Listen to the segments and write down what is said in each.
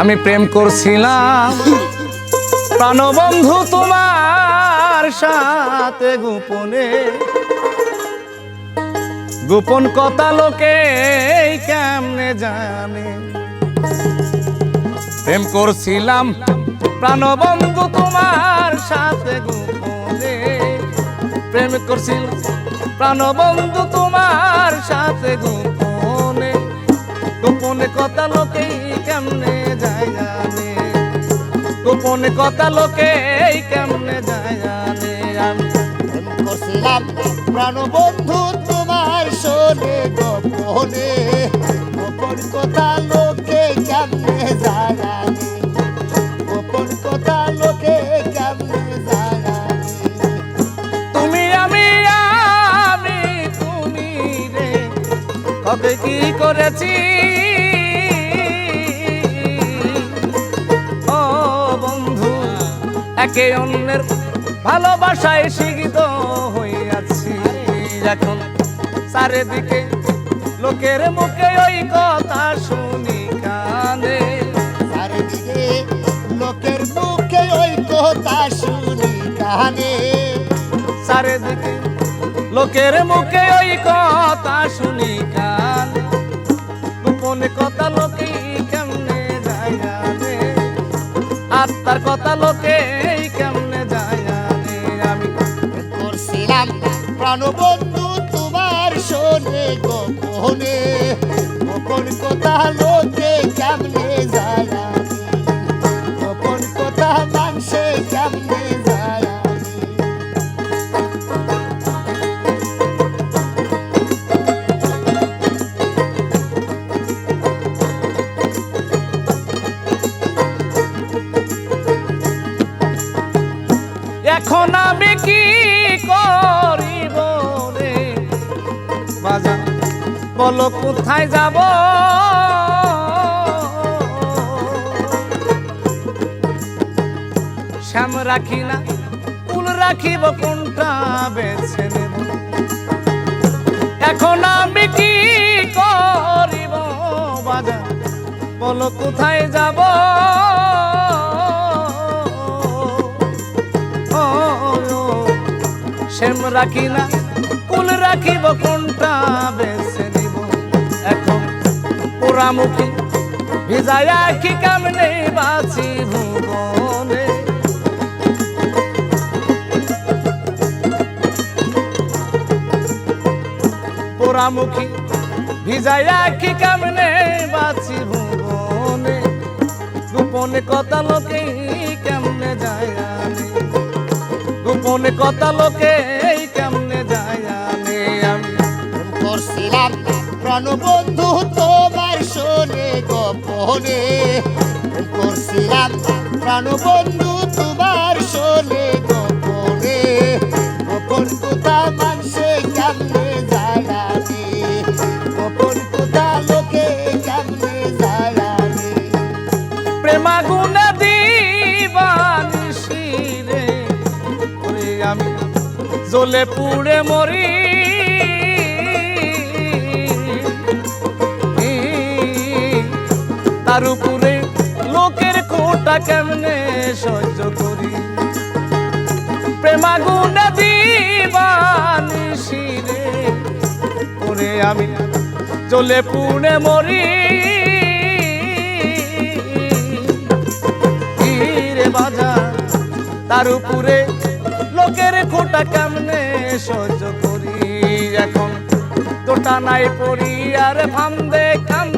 আমি প্রেম করছিলাম প্রাণবন্ধু তোমার সাথে গোপনে। গোপন কথা লোকে কেমনে জানে? প্রেম করছিলাম প্রাণবন্ধু তোমার সাথে গোপনে। প্রেম করছিলাম প্রাণবন্ধু তোমার সাথে গোপনে। কথা লোকে কেমনে যায় জানে? গোপনে কথা লোকে কেমনে যায় জানে? আমি করছিলাম প্রাণবন্ধু তোমার শোনে গোপনে। গোপন কথা লোকে কেমনে জানানি গোপন কথা লোকে কেমনে জানানি তুমি আমি আমি তুমি রে। কবে কি করেছি? বন্ধু একে অন্যের ভালোবাসায় শিক্ষিত হইয়াছি। এখন চারিদিকে লোকের মুখে ওই কথা শুনি কানে। চারিদিকে লোকের মুখে ওই কথা শুনি কানে। চারিদিকে লোকের মুখে ওই কথা শুনি কান। গোপনে কথা লোকে আত্মার কথা লোকে কেমনে যায় আমি করছিলাম প্রাণবন্ধু তোমার শোনে গোপনে গোপন কথা লোকে বলো, কোথায় যাব? শ্যাম রাখি না, ফুল রাখিব, কোনটা বেছে নেব? এখন আমি কি করিব বাজার? বলো, কোথায় যাব? শ্যাম রাখি না কুল রাখিব, কোনটা পোড়ামুখী ভিজায়া কি কামনে বাঁচি ভুবনে? পোড়ামুখী ভিজায়া কি কামনে বাঁচি ভুবনে? গোপনে কথা লোকে কেমনে যায় জানে গোপনে কথা লোকে কেমনে যায় আমি? করছিলাম, প্রাণবন্ধু প্রেম করছিলাম। প্রাণবন্ধু তোমার শোনে গোপনে। গোপন কথা মানুষে কেমনে জানানি গোপন কথা লোকে কেমনে জানানি প্রেমাগুনে দিবানিসি রে আমি জ্বলে পুড়ে মরি। উপরে লোকের কোটা কেমনে সহ্য করি? প্রেমাগুনে দিবানিসি রে ওরে আমি জ্বলে পুড়ে মরি। তার উপরে লোকের খোটা কেমনে সহ্য করি? এখন তোটা নাই পড়ি আর ফান্দে কান্দে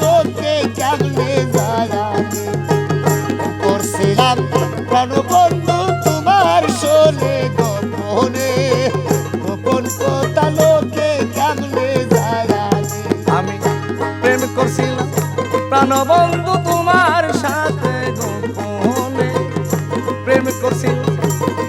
লোকে কেমনে জানানি করছিলাম প্রাণবন্ধু তোমার শোনে গোপনে। গোপন কথা লোকে কেমনে জানানি আমি প্রেম করছিলাম প্রাণবন্ধু তোমার সাথে গোপনে। প্রেম করছি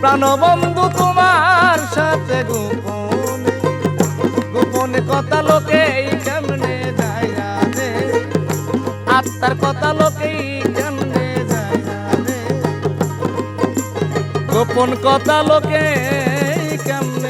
প্রাণবন্ধু তোমার আত্মার কথা লোকেই কেমনে জানে গোপন কথা লোকে কেমনে